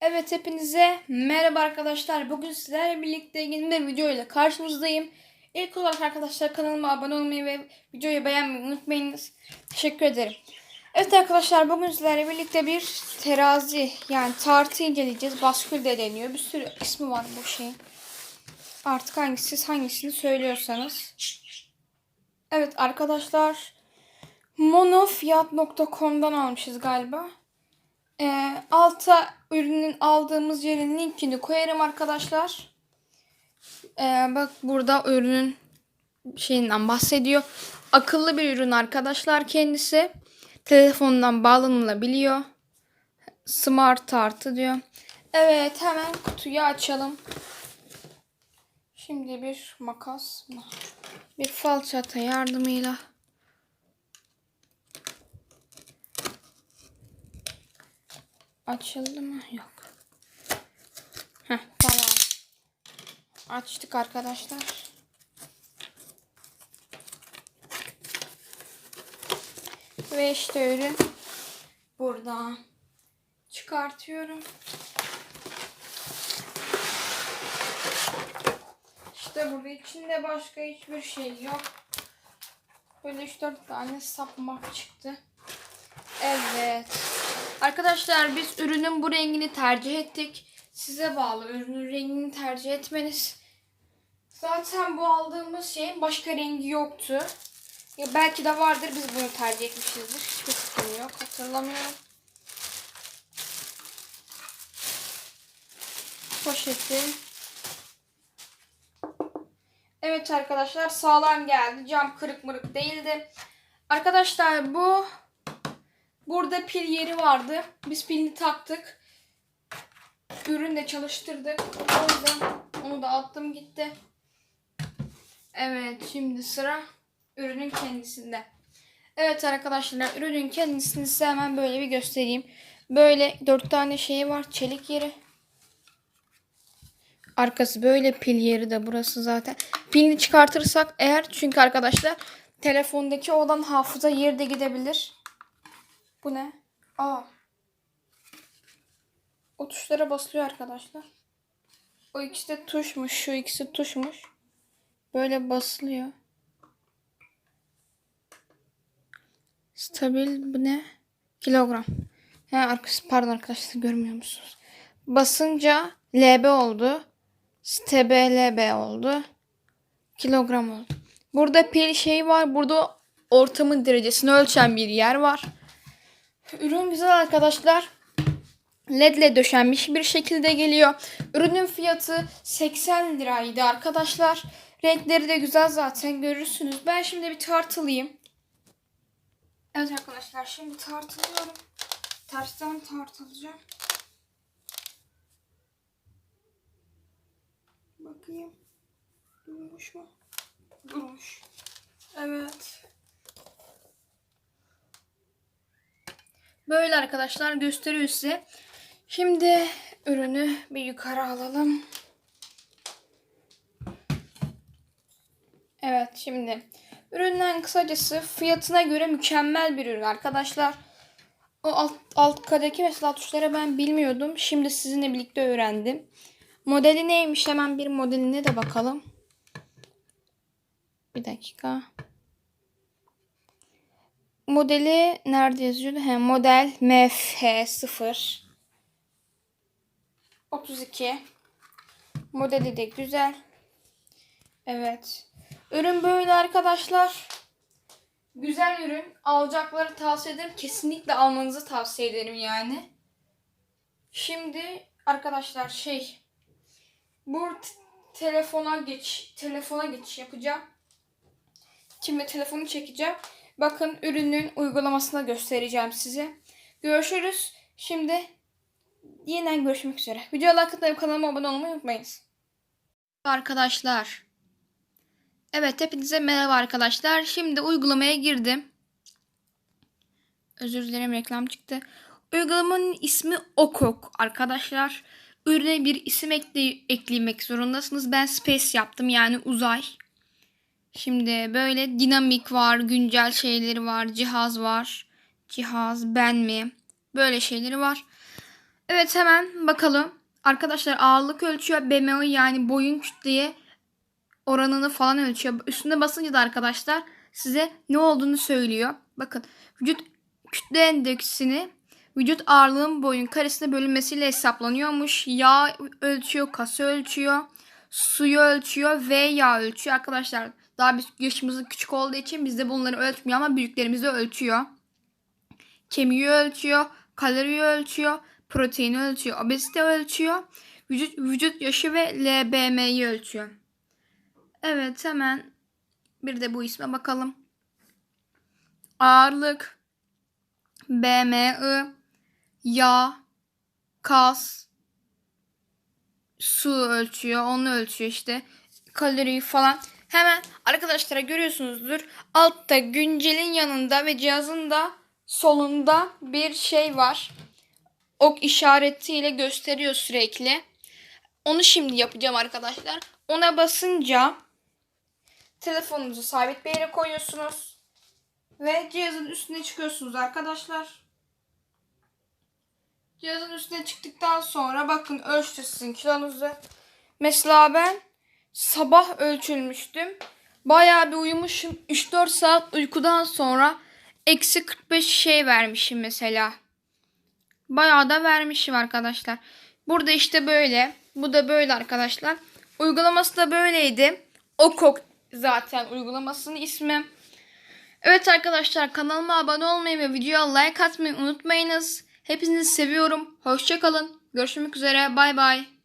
Evet hepinize merhaba arkadaşlar. Bugün sizlerle birlikte yeni bir video ile karşınızdayım. İlk olarak arkadaşlar kanalıma abone olmayı ve videoyu beğenmeyi unutmayınız. Teşekkür ederim. Evet arkadaşlar bugün sizlerle birlikte bir terazi yani tartı inceleyeceğiz. Baskül de deniyor. Bir sürü ismi var bu şeyin. Artık hangisi siz hangisini söylüyorsanız. Evet arkadaşlar monofiyat.com'dan almışız galiba. Ee, alta ürünün aldığımız yerin linkini koyarım arkadaşlar. Ee, bak burada ürünün şeyinden bahsediyor. Akıllı bir ürün arkadaşlar kendisi. Telefondan bağlanılabiliyor. Smart tartı diyor. Evet hemen kutuyu açalım. Şimdi bir makas bir falçata yardımıyla Açıldı mı? Yok. Heh, tamam. Açtık arkadaşlar. Ve işte ürün burada. Çıkartıyorum. İşte burada içinde başka hiçbir şey yok. Böyle 3-4 tane sapmak çıktı. Evet. Arkadaşlar biz ürünün bu rengini tercih ettik. Size bağlı ürünün rengini tercih etmeniz. Zaten bu aldığımız şeyin başka rengi yoktu. Ya belki de vardır biz bunu tercih etmişizdir. Hiçbir fikrim yok. Hatırlamıyorum. Poşeti. Evet arkadaşlar sağlam geldi. Cam kırık mırık değildi. Arkadaşlar bu Burada pil yeri vardı. Biz pilini taktık. Ürünle çalıştırdık. O yüzden onu da attım gitti. Evet şimdi sıra ürünün kendisinde. Evet arkadaşlar ürünün kendisini size hemen böyle bir göstereyim. Böyle dört tane şey var. Çelik yeri. Arkası böyle pil yeri de burası zaten. Pilini çıkartırsak eğer çünkü arkadaşlar telefondaki olan hafıza yeri de gidebilir. Bu ne? Aa. O tuşlara basılıyor arkadaşlar. O ikisi de tuşmuş. Şu ikisi tuşmuş. Böyle basılıyor. Stabil bu ne? Kilogram. He arkası pardon arkadaşlar görmüyor musunuz? Basınca LB oldu. STBLB oldu. Kilogram oldu. Burada pil şey var. Burada ortamın derecesini ölçen bir yer var. Ürün güzel arkadaşlar. LED'le döşenmiş bir şekilde geliyor. Ürünün fiyatı 80 liraydı arkadaşlar. Renkleri de güzel zaten görürsünüz. Ben şimdi bir tartılayım. Evet arkadaşlar şimdi tartılıyorum. Tersten tartılacağım. Bakayım. Durmuş mu? Durmuş. Evet. Böyle arkadaşlar gösteriyor size. Şimdi ürünü bir yukarı alalım. Evet şimdi üründen kısacası fiyatına göre mükemmel bir ürün arkadaşlar. O alt, alt kadeki mesela tuşları ben bilmiyordum. Şimdi sizinle birlikte öğrendim. Modeli neymiş hemen bir modeline de bakalım. Bir dakika. Modeli nerede yazıyordu? He, model MF0 32 Modeli de güzel. Evet. Ürün böyle arkadaşlar. Güzel ürün. Alacakları tavsiye ederim. Kesinlikle almanızı tavsiye ederim yani. Şimdi arkadaşlar şey bu telefona geç telefona geçiş yapacağım. Şimdi telefonu çekeceğim. Bakın ürünün uygulamasını göstereceğim size. Görüşürüz. Şimdi yeniden görüşmek üzere. Videoya like atıp kanalıma abone olmayı unutmayınız. Arkadaşlar. Evet hepinize merhaba arkadaşlar. Şimdi uygulamaya girdim. Özür dilerim reklam çıktı. Uygulamanın ismi Okok arkadaşlar. Ürüne bir isim ekle eklemek zorundasınız. Ben Space yaptım yani uzay. Şimdi böyle dinamik var, güncel şeyleri var, cihaz var. Cihaz, ben mi? Böyle şeyleri var. Evet hemen bakalım. Arkadaşlar ağırlık ölçüyor. BMI yani boyun kütleye oranını falan ölçüyor. Üstüne basınca da arkadaşlar size ne olduğunu söylüyor. Bakın vücut kütle endeksini vücut ağırlığın boyun karesine bölünmesiyle hesaplanıyormuş. Yağ ölçüyor, kası ölçüyor, suyu ölçüyor ve yağ ölçüyor. Arkadaşlar daha biz yaşımız küçük olduğu için bizde bunları ölçmüyor ama büyüklerimiz de ölçüyor. Kemiği ölçüyor, kalori ölçüyor, proteini ölçüyor, obezite ölçüyor, vücut, vücut yaşı ve LBM'yi ölçüyor. Evet hemen bir de bu isme bakalım. Ağırlık, BMI, yağ, kas, su ölçüyor. Onu ölçüyor işte. Kaloriyi falan. Hemen arkadaşlara görüyorsunuzdur. Altta güncelin yanında ve cihazın da solunda bir şey var. Ok işaretiyle gösteriyor sürekli. Onu şimdi yapacağım arkadaşlar. Ona basınca telefonunuzu sabit bir yere koyuyorsunuz. Ve cihazın üstüne çıkıyorsunuz arkadaşlar. Cihazın üstüne çıktıktan sonra bakın ölçtü sizin kilonuzu. Mesela ben sabah ölçülmüştüm. Bayağı bir uyumuşum. 3-4 saat uykudan sonra eksi 45 şey vermişim mesela. Bayağı da vermişim arkadaşlar. Burada işte böyle. Bu da böyle arkadaşlar. Uygulaması da böyleydi. Okok zaten uygulamasının ismi. Evet arkadaşlar kanalıma abone olmayı ve videoya like atmayı unutmayınız. Hepinizi seviyorum. Hoşçakalın. Görüşmek üzere. Bay bay.